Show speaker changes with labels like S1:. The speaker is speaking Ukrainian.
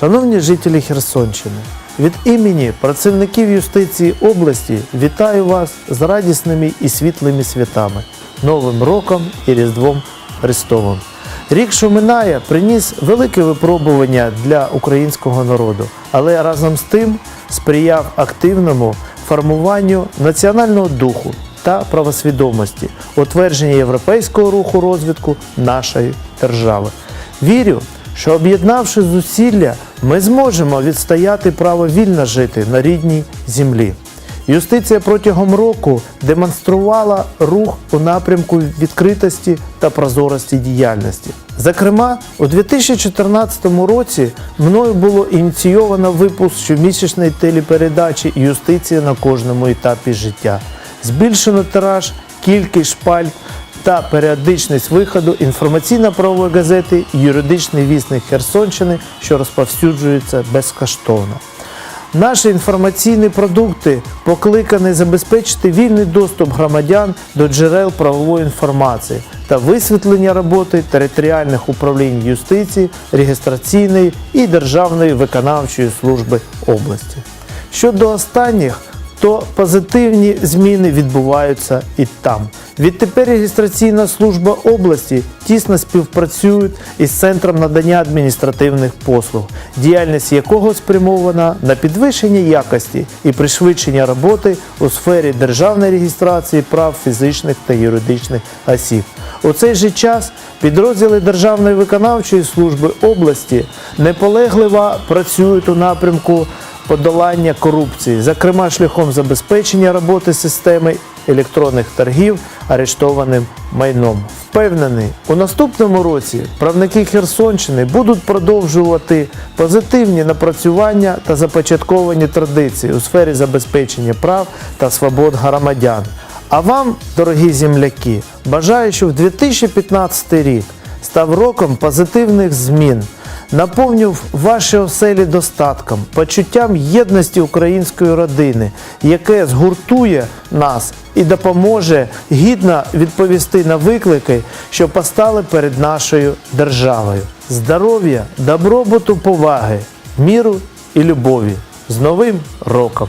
S1: Шановні жителі Херсонщини, від імені працівників юстиції області вітаю вас з радісними і світлими святами, Новим роком і Різдвом Христовим. Рік, що минає, приніс велике випробування для українського народу, але разом з тим сприяв активному формуванню національного духу та правосвідомості, утвердження європейського руху розвитку нашої держави. Вірю, що об'єднавши зусилля, ми зможемо відстояти право вільно жити на рідній землі. Юстиція протягом року демонструвала рух у напрямку відкритості та прозорості діяльності. Зокрема, у 2014 році мною було ініційовано випуск щомісячної телепередачі Юстиція на кожному етапі життя. Збільшено тираж, кількість шпальт та періодичність виходу інформаційно-правової газети Юридичний вісник Херсонщини, що розповсюджується безкоштовно. Наші інформаційні продукти покликані забезпечити вільний доступ громадян до джерел правової інформації та висвітлення роботи територіальних управлінь юстиції, реєстраційної і Державної виконавчої служби області. Щодо останніх, то позитивні зміни відбуваються і там. Відтепер реєстраційна служба області тісно співпрацює із центром надання адміністративних послуг, діяльність якого спрямована на підвищення якості і пришвидшення роботи у сфері державної реєстрації прав фізичних та юридичних осіб. У цей же час підрозділи Державної виконавчої служби області неполегливо працюють у напрямку подолання корупції, зокрема шляхом забезпечення роботи системи електронних торгів арештованим майном. Впевнений, у наступному році правники Херсонщини будуть продовжувати позитивні напрацювання та започатковані традиції у сфері забезпечення прав та свобод громадян. А вам, дорогі земляки, бажаю, щоб 2015 рік став роком позитивних змін наповнив ваші оселі достатком, почуттям єдності української родини, яке згуртує нас і допоможе гідно відповісти на виклики, що постали перед нашою державою. Здоров'я, добробуту, поваги, міру і любові. З Новим роком!